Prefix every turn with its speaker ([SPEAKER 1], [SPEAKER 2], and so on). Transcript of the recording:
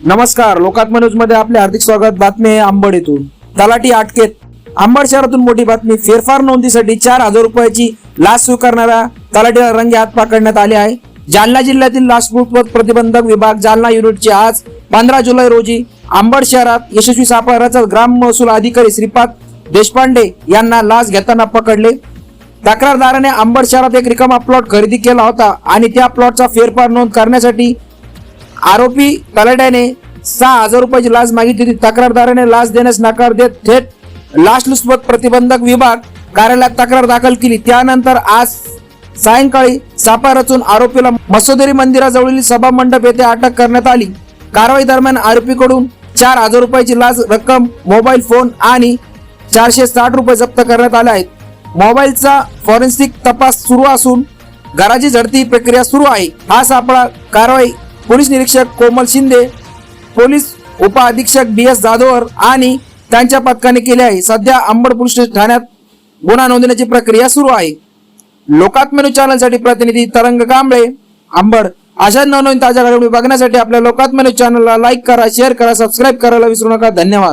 [SPEAKER 1] नमस्कार लोकात्म न्यूजमध्ये आपले हार्दिक स्वागत बातमी आहे आंबड येथून तलाठी अटकेत आंबड शहरातून मोठी बातमी फेरफार नोंदीसाठी चार हजार रुपयाची लाच स्वीकारणाऱ्या तलाठीला रंगे हात पकडण्यात आले आहे. जालना जिल्ह्यातील लाचलुचपत प्रतिबंधक विभाग जालना युनिटचे आज पंधरा जुलै रोजी आंबड शहरात यशस्वी सापळाचा ग्राम महसूल अधिकारी श्रीपाद देशपांडे यांना लाच घेताना पकडले. तक्रारदाराने आंबड शहरात एक रिकामा प्लॉट खरेदी केला होता आणि त्या प्लॉटचा फेरफार नोंद करण्यासाठी आरोपी तलाट्याने सहा हजार रुपयाची लाच मागितली होती. तक्रारदाराने लाच देण्यास नकार देत थेट लाचलुचपत प्रतिबंधक विभाग कार्यालयात तक्रार दाखल केली. त्यानंतर आज सायंकाळी सापा रचून आरोपीला मसोदरी मंदिराजवळील सभा मंडप येथे अटक करण्यात आली. कारवाई दरम्यान आरोपीकडून चार हजार रुपयाची लाच रक्कम मोबाईल फोन आणि चारशे साठ रुपये जप्त करण्यात आले आहेत. मोबाईलचा फॉरेन्सिक तपास सुरू असून घराची झडती प्रक्रिया सुरू आहे. हा सापळा कारवाई पोलीस निरीक्षक कोमल शिंदे पोलीस उपअधीक्षक बी एस जाधवर आणि त्यांच्या पथकाने केले आहे. सध्या अंबड पोलीस ठाण्यात गुन्हा नोंदवण्याची प्रक्रिया सुरू आहे. लोकात्म चॅनलसाठी प्रतिनिधी तरंग कांबळे अंबड. अशा नवनवीन ताज्या घडामोडी बघण्यासाठी आपल्या लोकात्म चॅनलला लाईक करा शेअर करा सबस्क्राईब करायला विसरू नका. धन्यवाद.